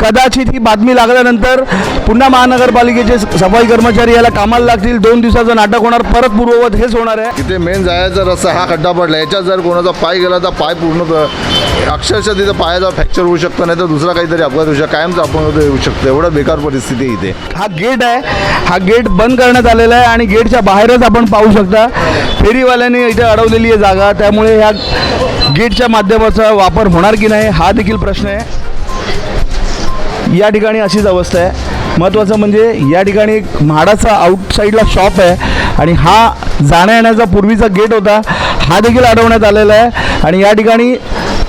कदाचित ही बातमी लागल्यानंतर पुन्हा महानगरपालिकेचे सफाई कर्मचारी याला कामाला लागतील. दोन दिवसाचं नाटक होणार. परत पूर्ववत हेच होणार आहे. इथे मेन जायचा रस्ता हा खड्डा पडला. याच्यात जर कोणाचा पाय गेला तर पाय पूर्ण अक्षरशः तिथं पायाचा फ्रॅक्चर होऊ शकतो नाही तर दुसरा काहीतरी अपघात होऊ शकतो. कायमचा अपघात येऊ शकतो. एवढं बेकार परिस्थिती आहे इथे. हा गेट आहे. हा गेट बंद करण्यात आलेला आहे आणि गेटच्या बाहेरच आपण पाहू शकता फेरीवाल्याने इथे अडवलेली आहे जागा. त्यामुळे ह्या गेटच्या माध्यमाचा वापर होणार की नाही हा देखील प्रश्न आहे. या ठिकाणी अशीच अवस्था आहे. महत्त्वाचं म्हणजे या ठिकाणी एक म्हाडाचा आउटसाईडला शॉप आहे आणि हा जाण्या येण्याचा पूर्वीचा गेट होता. हा देखील अडवण्यात आलेला आहे आणि या ठिकाणी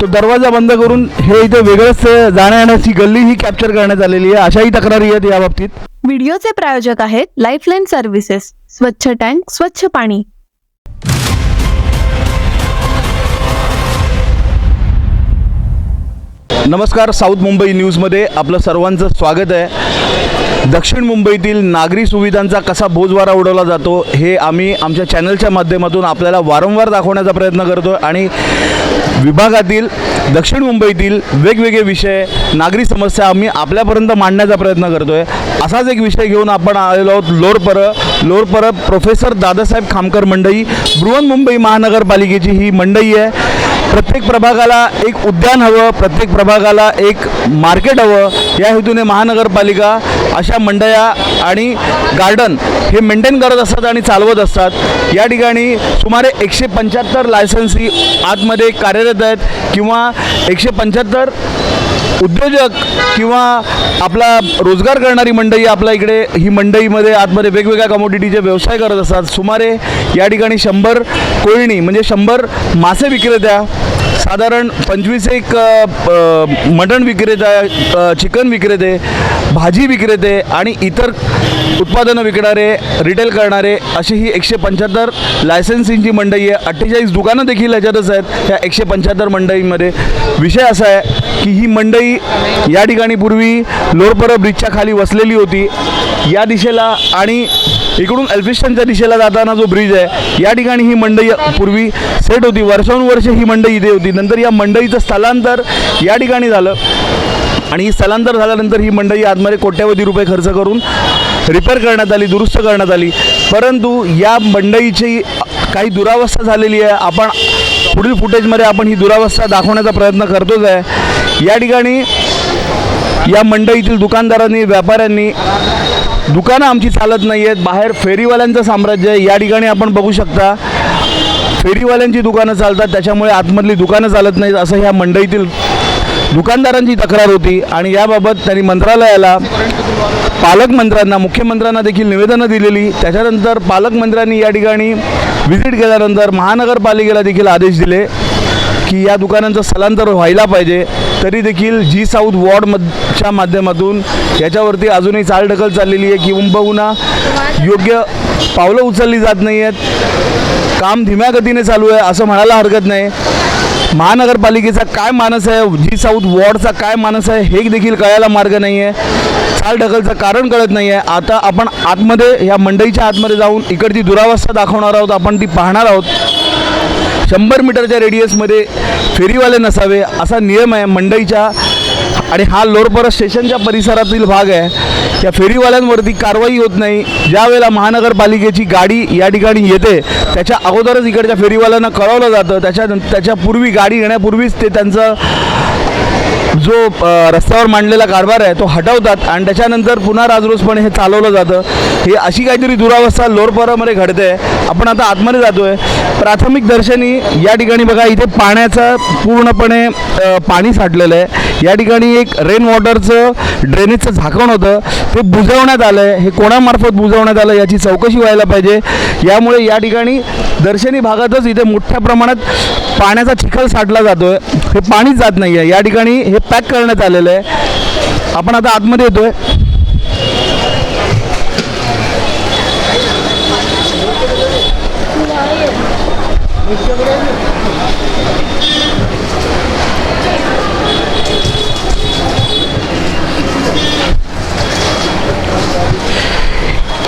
तो दरवाजा बंद करून हे इथे वेगळंच जाण्या येण्याची गल्ली ही कॅप्चर करण्यात आलेली आहे. अशाही तक्रारी आहेत या बाबतीत. व्हिडिओचे प्रायोजक आहेत लाईफलाईन सर्व्हिसेस स्वच्छ टँक स्वच्छ पाणी. नमस्कार साऊथ मुंबई न्यूजमध्ये आपलं सर्वांचं स्वागत आहे. दक्षिण मुंबईतील नागरी सुविधांचा कसा बोजवारा उडवला जातो हे आम्ही आमच्या चॅनलच्या माध्यमातून आपल्याला वारंवार दाखवण्याचा प्रयत्न करतो आणि विभागातील दक्षिण मुंबईतील वेगवेगळे विषय नागरी समस्या आम्ही आपल्यापर्यंत मांडण्याचा प्रयत्न करतो आहे असाच एक विषय घेऊन आपण आलेलो आहोत लोरपर. लोरपर प्रोफेसर दादासाहेब खामकर मंडई बृहन्मुंबई महानगरपालिकेची ही मंडई आहे. प्रत्येक प्रभागाला एक उद्यान हवं प्रत्येक प्रभागाला एक मार्केट हवं. या हेतूने महानगरपालिका अशा मंडया आणि गार्डन हे मेंटेन करत असतात आणि चालवत असतात. या ठिकाणी सुमारे एकशे पंच्याहत्तर लायसन्सी आतमध्ये कार्यरत आहेत किंवा एकशे पंच्याहत्तर उद्योजक किंवा आपला रोजगार करणारी मंडई आपल्या इकडे ही मंडईमध्ये आतमध्ये वेगवेगळ्या कमोडिटीचे व्यवसाय करत असतात सुमारे या ठिकाणी शंभर कोळणी म्हणजे शंभर मासे विक्रेत्या साधारण पंचवीस एक प- मटण विक्रेता चिकन विक्रेते भाजी विक्रेते आणि इतर उत्पादनं विकणारे रिटेल करणारे अशी ही एकशे पंच्याहत्तर लायसन्सिंगची मंडई आहे. अठ्ठेचाळीस दुकानं देखील याच्यातच आहेत. ह्या एकशे पंच्याहत्तर मंडईमध्ये. विषय असा आहे की ही मंडई या ठिकाणी पूर्वी लोरपर ब्रिजच्या खाली वसलेली होती. या दिशेला आणि इकडून एल्फिस्टनच्या दिशेला जाताना जो ब्रिज आहे या ठिकाणी ही मंडई पूर्वी सेट होती. वर्षानुवर्ष ही मंडई इथे होती. नंतर या मंडईचं स्थलांतर या ठिकाणी झालं. आणि ही स्थलांतर झाल्यानंतर ही मंडई आतमध्ये कोट्यावधी रुपये खर्च करून रिपेअर करण्यात आली दुरुस्त करण्यात आली. परंतु या मंडईची काही दुरावस्था झालेली आहे. आपण पुढील फुटेजमध्ये आपण ही दुरावस्था दाखवण्याचा प्रयत्न करतोच आहे. या ठिकाणी या मंडईतील दुकानदारांनी व्यापाऱ्यांनी दुकानं आमची चालत नाही आहेत बाहेर फेरीवाल्यांचं साम्राज्य आहे. या ठिकाणी आपण बघू शकता फेरीवाल्यांची दुकानं चालतात. त्याच्यामुळे आतमधली दुकानं चालत नाहीत असं ह्या मंडईतील दुकानदारांची तक्रार होती आणि याबाबत त्यांनी मंत्रालयाला पालकमंत्र्यांना मुख्यमंत्र्यांना देखील निवेदनं दिलेली. त्याच्यानंतर पालकमंत्र्यांनी या ठिकाणी व्हिजिट केल्यानंतर महानगरपालिकेला देखील आदेश दिले की या दुकानांचं स्थलांतर व्हायला पाहिजे. तरी देखील जी साऊथ वॉर्डमधच्या माध्यमातून याच्यावरती अजूनही चालढकल चाललेली आहे किंबहुना योग्य पावलं उचलली जात नाही आहेत काम धीम्या गतीने चालू आहे असं म्हणायला हरकत नाही. महानगरपालिकेचा काय मानस आहे? जी साऊथ वॉर्डचा काय मानस आहे? हे देखील कळायला मार्ग नाही आहे चालढकलचं कारण कळत नाही आहे आता आपण आतमध्ये ह्या मंडईच्या आतमध्ये जाऊन इकडची दुरावस्था दाखवणार आहोत. आपण ती पाहणार आहोत. शंभर मीटरच्या रेडियसमध्ये फेरीवाले नसावे असा नियम आहे मंडईच्या आणि हा लोरपर स्टेशनच्या परिसरातील भाग आहे. या फेरीवाल्यांवरती कारवाई होत नाही. ज्यावेळेला महानगरपालिकेची गाडी या ठिकाणी येते त्याच्या अगोदरच इकडच्या फेरीवाल्यांना कळवलं जातं. त्याच्या त्याच्यापूर्वी गाडी येण्यापूर्वीच ते त्यांचं जो रस्त्यावर मांडलेला कारभार आहे तो हटवतात आणि त्याच्यानंतर पुन्हा राजरोसपणे हे चालवलं जातं. हे अशी काहीतरी दुरावस्था लोरपरामध्ये घडते. आपण आता आतमध्ये जातो आहे प्राथमिक दर्शनी या ठिकाणी बघा इथे पाण्याचं पूर्णपणे पाणी साठलेलं आहे. या ठिकाणी एक रेन वॉटरचं ड्रेनेजचं झाकण होतं. ते बुजवण्यात आलं आहे हे कोणामार्फत बुजवण्यात आलं याची चौकशी व्हायला पाहिजे. यामुळे या ठिकाणी दर्शनी भागातच इथे मोठ्या प्रमाणात पाण्याचा चिखल साठला जातो आहे हे पाणीच जात नाही आहे या ठिकाणी हे पॅक करण्यात आलेलं आहे. आपण आता आतमध्ये येतोय.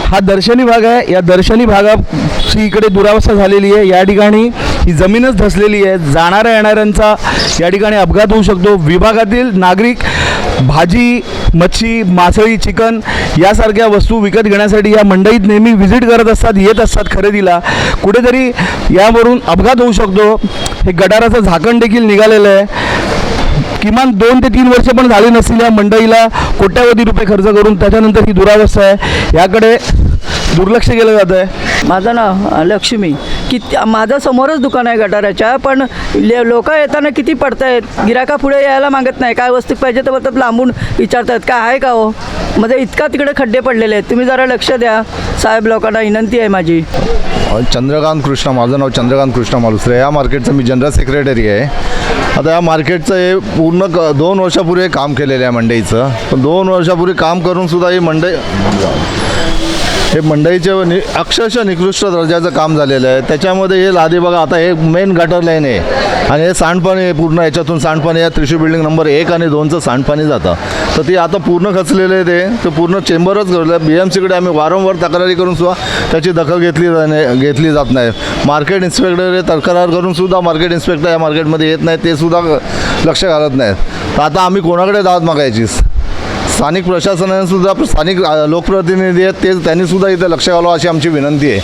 हा दर्शनी भाग आहे. या दर्शनी भागाची इकडे दुरावस्था झालेली आहे. या ठिकाणी ही जमीनच धसलेली आहे. जाणाऱ्या येणाऱ्यांचा या ठिकाणी अपघात होऊ शकतो. विभागातील नागरिक भाजी मच्छी मासळी चिकन यासारख्या वस्तू विकत घेण्यासाठी या मंडईत नेहमी व्हिजिट करत असतात येत असतात खरेदीला. कुठेतरी यावरून अपघात होऊ शकतो. हे गटाराचं झाकण देखील निघालेलं आहे. किमान दोन ते तीन वर्ष पण झाली नसतील या मंडईला कोट्यावधी रुपये खर्च करून त्याच्यानंतर ही दुरावस्था आहे. याकडे दुर्लक्ष केलं जातं आहे माझं नाव लक्ष्मी. की त्या- माझं समोरच दुकान आहे गटाराच्या पण लोक येताना किती पडतायत? गिराका पुढे यायला मागत नाही. काय वस्तू पाहिजे तर बोलतात लांबून विचारतात काय आहे का हो? म्हणजे इतका तिकडे खड्डे पडलेले आहेत. तुम्ही जरा लक्ष द्या. साहेब लोकांना विनंती आहे माझी. चंद्रकांत कृष्ण माझं नाव चंद्रकांत कृष्ण मालुसरे या मार्केटचं मी जनरल सेक्रेटरी आहे. आता या मार्केटचं हे पूर्ण क दोन वर्षापूर्वी काम केलेलं आहे मंडईचं. पण दोन वर्षापूर्वी काम करून सुद्धा ही मंडई हे मंडईचे नि अक्षरशः निकृष्ट दर्जाचं काम झालेलं आहे. त्याच्यामध्ये हे लादी बघा आता हे मेन गटर लाईन आहे. आणि हे सांडपाणी आहे पूर्ण याच्यातून सांडपाणी या त्रिशू बिल्डिंग नंबर एक आणि दोनचं सांडपाणी जातं. तर ती आता पूर्ण खचलेलं आहे ते. ते पूर्ण चेंबरच घडलं बी एम सीकडे आम्ही वारंवार तक्रारी करून सुद्धा त्याची दखल घेतली जा- नाही घेतली जात नाही. मार्केट इन्स्पेक्टर हे तक्रार करून सुद्धा मार्केट इन्स्पेक्टर या मार्केटमध्ये येत नाही ते सुद्धा लक्ष घालत नाहीत. तर आता आम्ही कोणाकडे दाद मागायचीच स्थानिक प्रशासनाने सुद्धा स्थानिक लोकप्रतिनिधी आहेत ते त्यांनी सुद्धा इथे लक्ष घालावं अशी आमची विनंती आहे.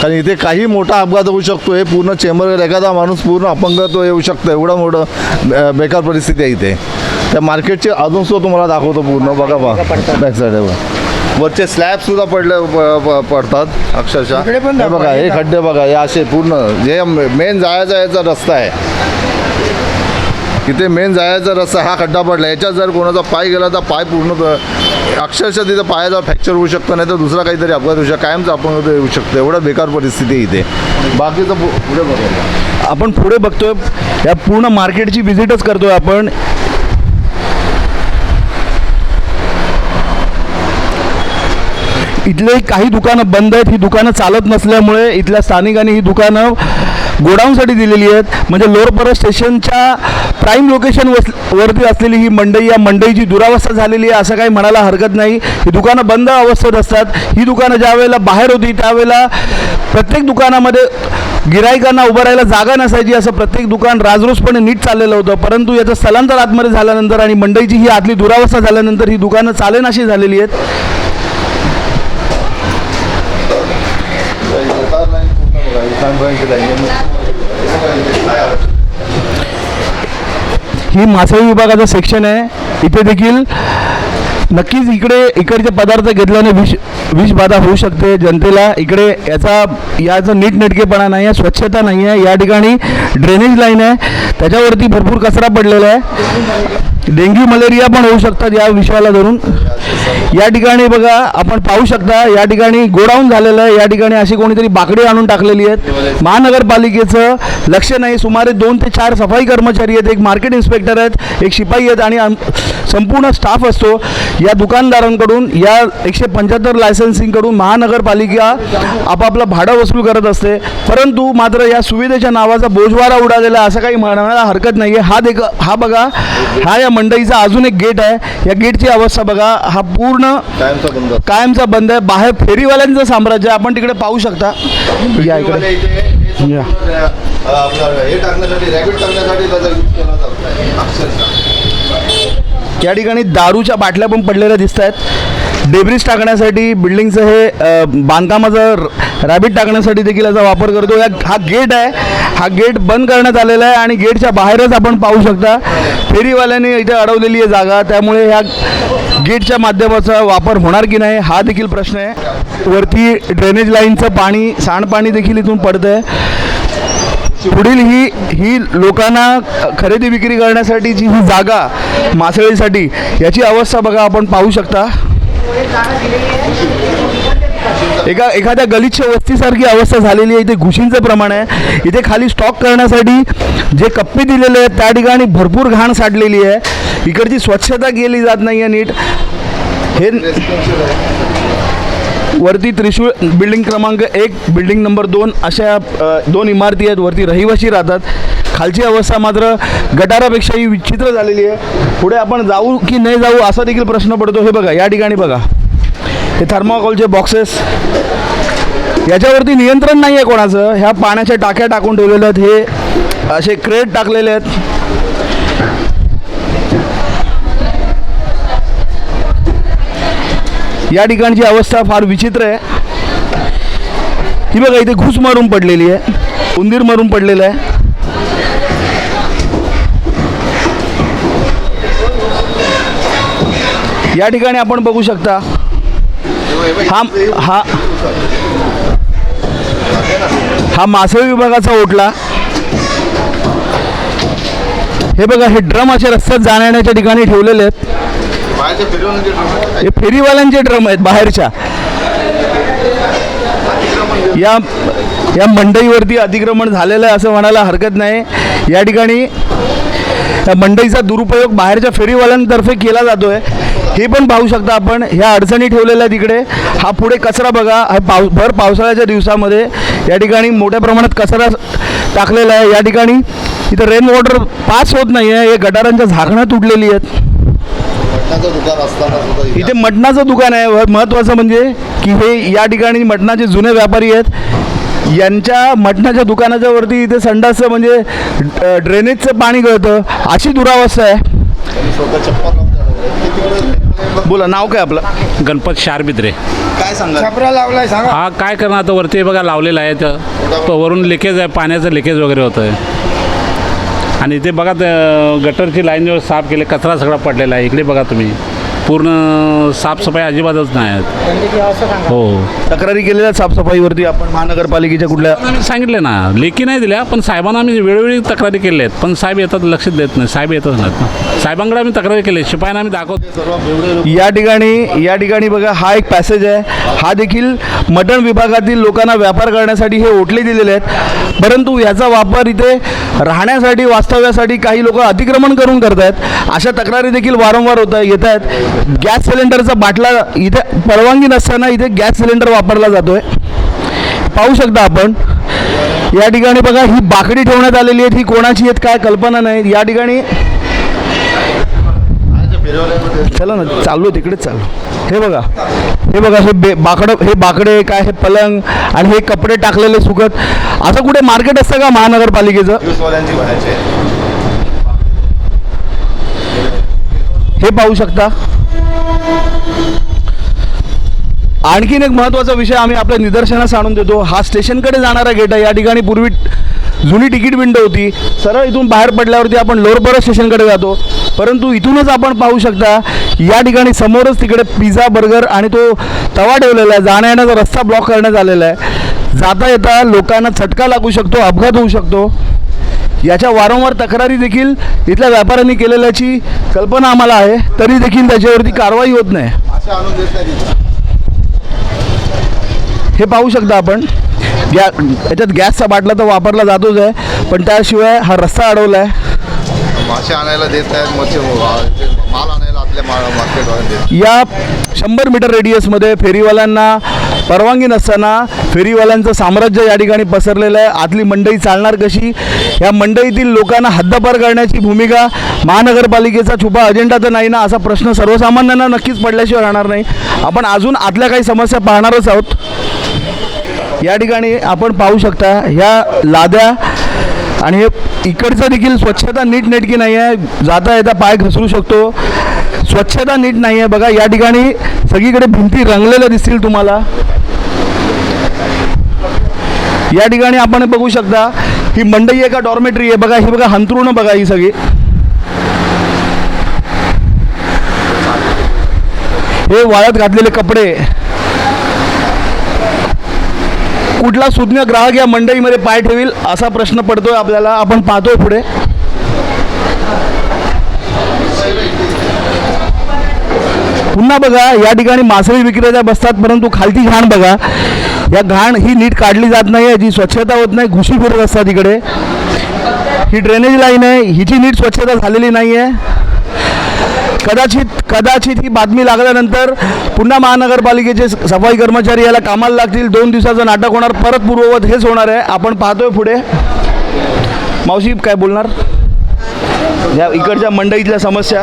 कारण इथे काही मोठा अपघात होऊ शकतो हे पूर्ण चेंबर एखादा माणूस पूर्ण अपंगत्व येऊ शकतं एवढं मोठं बेकार परिस्थिती आहे इथे. त्या मार्केटचे अजून सुद्धा तुम्हाला दाखवतो पूर्ण बघा बा बॅक साईड वरचे स्लॅब सुद्धा पडले पडतात अक्षरशः. हे बघा हे खड्डे बघा हे असे पूर्ण जे मेन जायचा याचा रस्ता आहे. तिथे मेन जायचा रस्ता हा खड्डा पडला. याच्यात जर कोणाचा पाय गेला तर पाय पूर्ण अक्षरशः तिथं पायाचा फ्रॅक्चर होऊ शकतं नाही तर दुसरा काहीतरी अपघात होऊ शकतो कायमचा अपघात येऊ शकतो. एवढं बेकार परिस्थिती इथे. बाकीचं पुढे बघा आपण पुढे बघतोय. या पूर्ण मार्केटची व्हिजिटच करतोय आपण. इथले काही दुकानं बंद आहेत. ही दुकानं चालत नसल्यामुळे इथल्या स्थानिकांनी ही दुकानं गोडाऊनसाठी दिलेली आहेत. म्हणजे लोअरपरा स्टेशनच्या प्राईम लोकेशन वस वरती असलेली ही मंडई या मंडईची दुरावस्था झालेली आहे असं काही म्हणायला हरकत नाही. ही दुकानं बंद अवस्थेत असतात. ही दुकानं ज्या वेळेला बाहेर होती त्यावेळेला प्रत्येक दुकानामध्ये गिरायकांना उभं राहायला जागा नसायची असं प्रत्येक दुकान राजरोसपणे नीट चाललेलं होतं. परंतु याचं स्थलांतर आतमध्ये झाल्यानंतर आणि मंडईची ही आतली दुरावस्था झाल्यानंतर ही दुकानं चालेनाशी झालेली आहेत. ही मासळी विभागाचं सेक्शन आहे. इथे देखील नक्कीच इकडे इकडचे पदार्थ घेतल्याने विष विषबाधा होऊ शकते. जनतेला इकडे याचा याचा नीटनेटकेपणा नाही आहे स्वच्छता नाही आहे या ठिकाणी ड्रेनेज लाईन आहे. त्याच्यावरती भरपूर कचरा पडलेला आहे. डेंग्यू मलेरिया पण होऊ शकतात या विषयाला धरून. या ठिकाणी बघा आपण पाहू शकता या ठिकाणी गोडाऊन झालेलं आहे. या ठिकाणी अशी कोणीतरी बाकडी आणून टाकलेली आहेत. महानगरपालिकेचं लक्ष नाही. सुमारे दोन ते चार सफाई कर्मचारी आहेत. एक मार्केट इन्स्पेक्टर आहेत एक शिपाई आहेत आणि आम- संपूर्ण स्टाफ असतो. या दुकानदारांकडून या एकशे पंच्याहत्तर लायसन्सिंगकडून महानगरपालिका आपापलं भाडं वसूल करत असते. परंतु मात्र या सुविधेच्या नावाचा बोजवारा उडालेला असं काही म्हणायला हरकत नाही आहे हा देख हा बघा हा या मंडईचा अजून एक गेट आहे. या गेटची अवस्था बघा हा पूर्ण कायमचा बंद आहे. बाहेर फेरीवाल्यांचं साम्राज्य. आपण तिकडे पाहू शकता. या इकडे. हे टाकण्यासाठी रॅबिट टाकण्यासाठी त्याचा यूज केला जातो अक्षरशः या ठिकाणी दारूच्या बाटल्या पण पडलेल्या दिसत आहेत डेब्रिज टाकण्यासाठी बिल्डिंगचं हे बांधकामाचं रॅबिट टाकण्यासाठी देखील याचा वापर करतो. या हा गेट आहे. हा गेट बंद करण्यात आलेला आहे आणि गेटच्या बाहेरच आपण पाहू शकता. फेरीवाल्यांनी इथे अडवलेली आहे जागा. त्यामुळे ह्या गेटच्या माध्यमाचा वापर होणार की नाही हा देखील प्रश्न आहे. वरती ड्रेनेज लाईनचं पाणी सांडपाणी देखील इथून पडतं आहे पुढील ही ही लोकांना खरेदी विक्री करण्यासाठी जी ही जागा मासळीसाठी याची अवस्था बघा आपण पाहू शकता. एका एखाद्या गलिच्छ वस्तीसारखी अवस्था झालेली आहे. इथे घुशींचं प्रमाण आहे. इथे खाली स्टॉक करण्यासाठी जे कप्पे दिलेले आहेत त्या ठिकाणी भरपूर घाण साठलेली आहे. इकडची स्वच्छता केली जात नाही आहे नीट. हे वरती त्रिशूळ बिल्डिंग क्रमांक एक बिल्डिंग नंबर दोन अशा दोन इमारती आहेत. वरती रहिवासी राहतात. खालची अवस्था मात्र गटारापेक्षाही विचित्र झालेली आहे. पुढे आपण जाऊ की नाही जाऊ असा देखील प्रश्न पडतो. हे बघा या ठिकाणी बघा. हे थर्माकोलचे बॉक्सेस याच्यावरती नियंत्रण नाही आहे कोणाचं. ह्या पाण्याच्या टाक्या टाकून ठेवलेल्या आहेत. हे असे क्रेट टाकलेले आहेत. या ठिकाणची अवस्था फार विचित्र आहे. ही बघा इथे घुस मारून पडलेली आहे. उंदीर मारून पडलेलं आहे. या ठिकाणी आपण बघू शकता हा हा हा मासे विभागाचा ओटला. हे बघा हे ड्रम असे रस्त्यात जाण्याच्या ठिकाणी ठेवलेले आहेत. हे फेरीवाल्यांचे ड्रम आहेत बाहेरच्या. या या मंडईवरती अतिक्रमण झालेलं आहे असं म्हणायला हरकत नाही. या ठिकाणी त्या मंडईचा दुरुपयोग बाहेरच्या फेरीवाल्यांतर्फे केला जातो आहे हे पण पाहू शकता आपण. ह्या अडचणी ठेवलेल्या तिकडे हा पुढे कचरा बघा. हा पाव भर पावसाळ्याच्या दिवसामध्ये या ठिकाणी मोठ्या प्रमाणात कचरा टाकलेला आहे. या ठिकाणी इथं रेन वॉटर पास होत नाही आहे हे गटारांच्या झाकणं तुटलेली आहेत. दुकान असताना सुद्धा इथे मटणाचं दुकान आहे. महत्त्वाचं म्हणजे की हे या ठिकाणी मटणाचे जुने व्यापारी आहेत. यांच्या मटणाच्या दुकानाच्या वरती इथे संडासचं म्हणजे ड्रेनेजचं पाणी गळतं. अशी दुरावस्था आहे. बोला नाव काय आपलं? गणपत शारबिद्रे काय सांगा. हा काय करणार आता वरती बघा लावलेला आहे. तर तो वरून लिकेज आहे पाण्याचं लिकेज वगैरे होतं आहे आणि इथे बघा गटरची लाईन जेव्हा साफ केले कचरा सगळा पडलेला आहे. इकडे बघा तुम्ही. पूर्ण साफसफाई अजिबातच नाही आहेत हो. तक्रारी केलेल्या साफसफाईवरती आपण महानगरपालिकेच्या कुठल्या आम्ही सांगितले ना लेखी नाही दिल्या पण साहेबांना आम्ही वेळोवेळी तक्रारी केल्या आहेत. पण साहेब येतात लक्ष देत नाही. साहेब येतच नाहीत ना. साहेबांकडे आम्ही तक्रारी केली शिपायांना आम्ही दाखवतो. या ठिकाणी या ठिकाणी बघा हा एक पॅसेज आहे. हा देखील मटण विभागातील लोकांना व्यापार करण्यासाठी हे ओटले दिलेले आहेत. परंतु याचा वापर इथे राहण्यासाठी वास्तव्यासाठी काही लोक अतिक्रमण करून करत आहेत अशा तक्रारी देखील वारंवार होत येत आहेत. गॅस सिलेंडरचा बाटला इथे परवानगी नसताना इथे गॅस सिलेंडर वापरला जातोय. पाहू शकता आपण या ठिकाणी बघा ही बाकडी ठेवण्यात आलेली आहे ही कोणाची आहेत काय कल्पना नाही. या ठिकाणी चला ना चाललो तिकडेच चाललो हे बघा हे बघा हे बे बाकडं हे बाकडे काय हे पलंग आणि हे कपडे टाकलेले सुकत. असं कुठे मार्केट असतं का महानगरपालिकेचं? हे पाहू शकता. आणखीन एक महत्त्वाचा विषय आम्ही आपल्या निदर्शनास आणून देतो. हा स्टेशनकडे जाणारा गेट आहे. या ठिकाणी पूर्वी जुनी तिकीट विंडो होती. सरळ इथून बाहेर पडल्यावरती आपण लोअरबरो स्टेशनकडे जातो. परंतु इथूनच आपण पाहू शकता या ठिकाणी समोरच तिकडे पिझ्झा बर्गर आणि तो तवा ठेवलेला आहे. जाण्या येण्याचा रस्ता ब्लॉक करण्यात आलेला आहे. जाता येता लोकांना चटका लागू शकतो अपघात होऊ शकतो. याच्या वारंवार तक्रारी देखील इथल्या व्यापाऱ्यांनी केलेल्याची कल्पना आम्हाला आहे. तरी देखील त्याच्यावरती कारवाई होत नाही. हे पाहू शकता आपण. गॅ याच्यात गॅसचा बाटला तर वापरला जातोच आहे पण त्याशिवाय हा रस्ता अडवला आहे. मासे आणायला देत नाहीत मच्छी माल आणायला आतल्या मार्केटवाले देत या शंभर मीटर रेडियसमध्ये फेरीवाल्यांना परवानगी नसताना फेरीवाल्यांचं साम्राज्य या ठिकाणी पसरलेलं आहे. आतली मंडई चालणार कशी? या मंडईतील लोकांना हद्दपार करण्याची भूमिका महानगरपालिकेचा छुपा अजेंडा तर नाही ना असा प्रश्न सर्वसामान्यांना नक्कीच पडल्याशिवाय राहणार नाही. आपण अजून आतल्या काही समस्या पाहणारच आहोत. या ठिकाणी आपण पाहू शकता ह्या लाद्या आणि हे इकडचं देखील स्वच्छता नीटनेटकी नाही आहे. जाता येता पाय घसरू शकतो. स्वच्छता नीट नाही आहे. बघा या ठिकाणी सगळीकडे भिंती रंगलेल्या दिसतील तुम्हाला. या ठिकाणी आपण बघू शकता ही मंडई आहे का डॉर्मेटरी आहे? बघा ही बघा हंतरुण बघा ही सगळी. हे वाळत घातलेले कपडे. कुठला सुज्ञ ग्राहक या मंडईमध्ये पाय ठेवील? असा प्रश्न पडतोय आपल्याला. आपण पाहतोय पुढे. पुन्हा बघा या ठिकाणी मासळी विक्रेत्या बसतात परंतु खालती घाण बघा. या घाण ही नीट काढली जात नाही आहे जी स्वच्छता होत नाही घुशी फिरत असतात इकडे. ही ड्रेनेज लाईन आहे हिची नीट स्वच्छता झालेली नाही आहे. कदाचित कदाचित ही बातमी लागल्यानंतर पुन्हा महानगरपालिकेचे सफाई कर्मचारी याला कामाला लागतील दोन दिवसाचं नाटक होणार परत पूर्ववत हेच होणार आहे. आपण पाहतोय पुढे. मावशी काय बोलणार? या इकडच्या मंडईतल्या समस्या.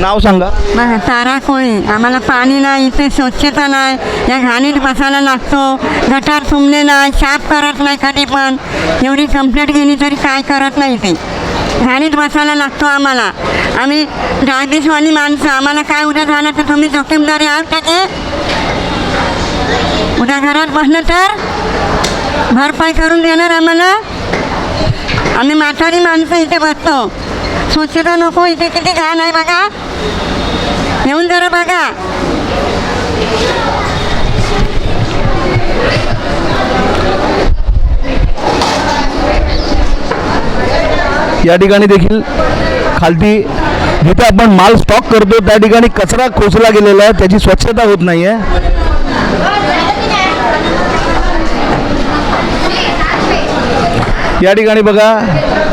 नाव सांगा. बघा तारा कोळी. आम्हाला पाणी नाही इथे स्वच्छता नाही. या घाणीत बसायला लागतो. गटार तुंबले नाही साफ करत नाही कधी पण. एवढी कंप्लेंट गेली तरी काय करत नाही ते. घाणीत बसायला लागतो आम्हाला. आम्ही डायबिटीसवाली माणसं. आम्हाला काय उद्या झालं तर तुम्ही जोखीमदारी आहात का ते? उद्या घरात बसलं तर? भरपाई करून देणार आम्हाला? आम्ही म्हातारी माणसं इथे बसतो. स्वच्छता नको इथे किती घाण आहे बघा. येऊन जरा बघा. या ठिकाणी देखील खालती जिथे आपण माल स्टॉक करतो त्या ठिकाणी कचरा खोचला गेलेला आहे त्याची स्वच्छता होत नाही आहे या ठिकाणी बघा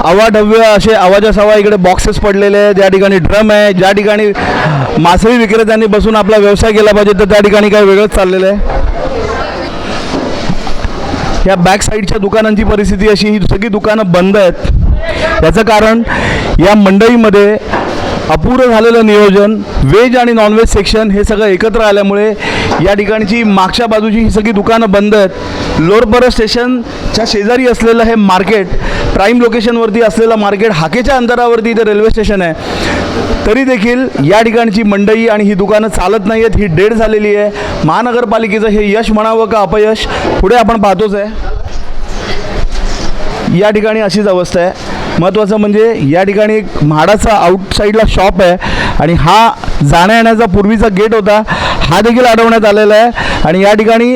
अवाढव्य असे आवाजासवा इकडे बॉक्सेस पडलेले आहेत. या ठिकाणी ड्रम आहे ज्या ठिकाणी मासळी विक्रेत्यांनी बसून आपला व्यवसाय केला पाहिजे तर त्या ठिकाणी काय वेगळंच चाललेलं आहे. या बॅक साईडच्या दुकानांची परिस्थिती अशी ही सगळी दुकानं बंद आहेत. याचं कारण या मंडईमध्ये अपुरं झालेलं नियोजन व्हेज आणि नॉनव्हेज सेक्शन हे सगळं एकत्र आल्यामुळे या ठिकाणची मागच्या बाजूची ही सगळी दुकानं बंद आहेत. लोअरपर स्टेशनच्या शेजारी असलेलं हे मार्केट प्राईम लोकेशनवरती असलेलं मार्केट हाकेच्या अंतरावरती इथे रेल्वे स्टेशन आहे. तरी देखील या ठिकाणची मंडई आणि ही दुकानं चालत नाही आहेत ही डेड झालेली आहे. महानगरपालिकेचं हे यश म्हणावं का अपयश? पुढे आपण पाहतोच आहे. या ठिकाणी अशीच अवस्था आहे. महत्त्वाचं म्हणजे या ठिकाणी एक म्हाडाचा आउटसाईडला शॉप आहे आणि हा जाण्या येण्याचा पूर्वीचा गेट होता हा देखील अडवण्यात आलेला आहे. आणि या ठिकाणी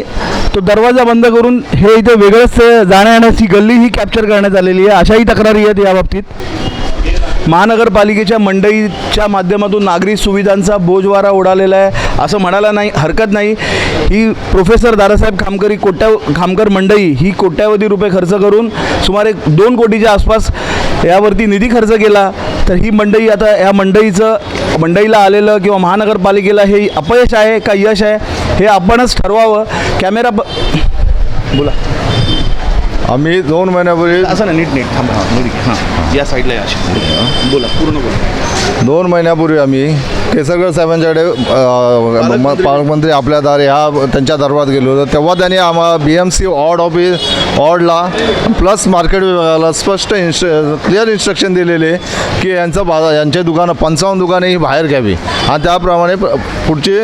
तो दरवाजा बंद करून हे इथे वेगळंच जाण्या येण्याची गल्ली ही कॅप्चर करण्यात आलेली आहे. अशाही तक्रारी आहेत या बाबतीत. महानगरपालिकेच्या मंडईच्या माध्यमातून नागरी सुविधांचा बोजवारा उडालेला आहे. असं म्हणायला नाही हरकत नाही. ही प्रोफेसर दादासाहेब खामकरी कोट्या खामकर मंडई ही कोट्यावधी रुपये खर्च करून सुमारे दोन कोटीच्या आसपास यावरती निधी खर्च केला. तर ही मंडई आता या मंडईचं मंडईला आलेलं किंवा महानगरपालिकेला हे अपयश आहे का यश आहे हे आपणच ठरवावं. कॅमेरा ब बोला. आम्ही दोन महिन्यापूर्वी असं ना नीट नीट. थांबा हां नीट हां या साईडला या अशी. बोला पूर्ण बोला. दोन महिन्यापूर्वी आम्ही केसरकर साहेबांच्याकडे अ, पालकमंत्री. आपल्या दार ह्या त्यांच्या दरबारात गेलो होतो. तेव्हा त्यांनी आम्हाला बी एम सी ऑड ऑफिस ऑडला प्लस मार्केट विभागाला स्पष्ट इन्स्ट क्लिअर इन्स्ट्रक्शन दिलेले की यांचं बाजार यांचे दुकानं पंचावन्न दुकाने ही बाहेर घ्यावी. आणि त्याप्रमाणे प- पुढची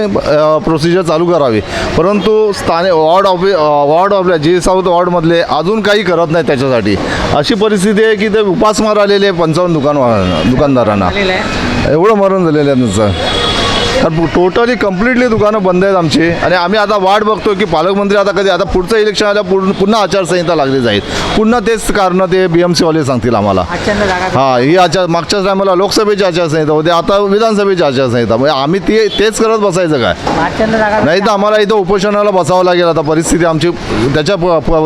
प्रोसिजर चालू करावी. परंतु स्थानिक वॉर्ड ऑफिस वॉर्ड ऑफला जी साऊथ वॉर्डमधले अजून काही करत नाही त्याच्यासाठी. अशी परिस्थिती आहे की ते उपासमार आलेले पंचावन्न दुकान दुकानदारांना. एवढं मरण झालेलं आहे त्यांचं तर टोटली कम्प्लिटली दुकानं बंद आहेत आमची. आणि आम्ही आता वाट बघतो की पालकमंत्री आता कधी आता पुढचं इलेक्शन आल्या पूर्ण पुन्हा आचारसंहिता लागली जाईल. पुन्हा तेच कारण ते बी एम सीवाले सांगतील आम्हाला. हां ही आचार मागच्याच टायमाला लोकसभेची आचारसंहिता होती आता विधानसभेची आचारसंहिता. म्हणजे आम्ही ते तेच करत बसायचं काय? नाही तर आम्हाला इथं उपोषणाला बसावं लागेल आता परिस्थिती आमची. त्याच्या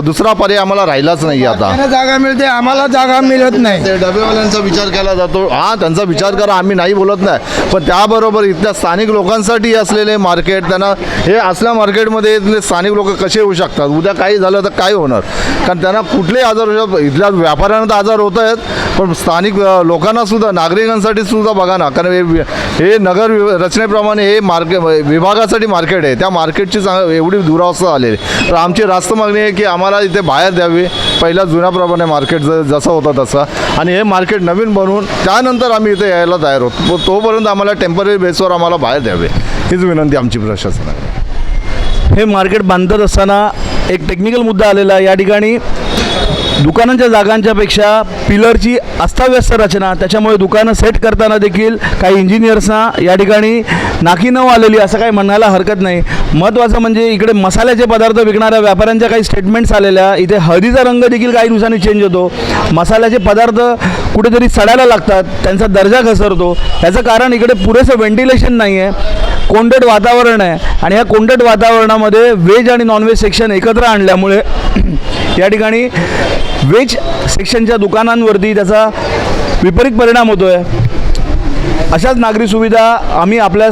दुसरा पर्याय आम्हाला राहिलाच नाही आता. जागा मिळते आम्हाला जागा मिळत नाही. डबेवाल्यांचा विचार केला जातो. हा त्यांचा विचार करा आम्ही नाही बोलत नाही. पण त्याबरोबर इथल्या स्थानिक स्थानिक लोकांसाठी असलेले मार्केट त्यांना हे असल्या मार्केटमध्ये इथले स्थानिक लोक कसे येऊ शकतात? उद्या काही झालं तर काय होणार? कारण त्यांना कुठलेही आजार होऊ शकतात. इथल्या व्यापाऱ्यांना तर आजार होत आहेत पण स्थानिक लोकांनासुद्धा लोकांना सुद्धा नागरिकांसाठी सुद्धा बघा ना. कारण हे हे नगर वि- रचनेप्रमाणे हे मार्केट विभागासाठी मार्केट आहे. त्या मार्केटची चांग एवढी दुरावस्था आलेली आहे. तर आमची रास्त मागणी आहे की आम्हाला इथे बाहेर द्यावी. पहिल्या जुन्याप्रमाणे मार्केट ज जसं होतं तसं. आणि हे मार्केट नवीन बनवून त्यानंतर आम्ही इथे यायला तयार होतो. तोपर्यंत आम्हाला टेंपररी बेसवर आम्हाला बाहेर द्यावे. हीच विनंती आमची प्रशासनाला. हे मार्केट बांधत असताना एक टेक्निकल मुद्दा आलेला आहे. या ठिकाणी दुकानांच्या जागांच्यापेक्षा पिलरची अस्ताव्यस्त रचना त्याच्यामुळे दुकानं सेट करताना देखील काही इंजिनियर्सना या ठिकाणी नाकी न आलेली असं काही म्हणायला हरकत नाही. महत्त्वाचं म्हणजे इकडे मसाल्याचे पदार्थ विकणाऱ्या व्यापाऱ्यांच्या काही स्टेटमेंट्स आलेल्या इथे हळदीचा रंग देखील काही दिवसांनी चेंज होतो. मसाल्याचे पदार्थ कुठेतरी सडायला लागतात त्यांचा दर्जा घसरतो. याचं कारण इकडे पुरेसं व्हेंटिलेशन नाही आहे कोंडट वातावरण आहे. आणि या कोंडट वातावरणामध्ये व्हेज आणि नॉनव्हेज सेक्शन एकत्र आणल्यामुळे या ठिकाणी व्हेज सेक्शनच्या दुकानांवरती त्याचा विपरीत परिणाम होतो आहे अशाच नागरी सुविधा आम्ही आपल्या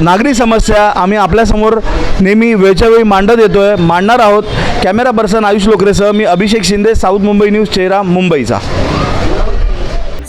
नागरी समस्या आम्ही आपल्यासमोर नेहमी वेळच्या वेळी मांडत येतो आहे मांडणार आहोत. कॅमेरा पर्सन आयुष लोकरेसह मी अभिषेक शिंदे साऊथ मुंबई न्यूज चेहरा मुंबईचा.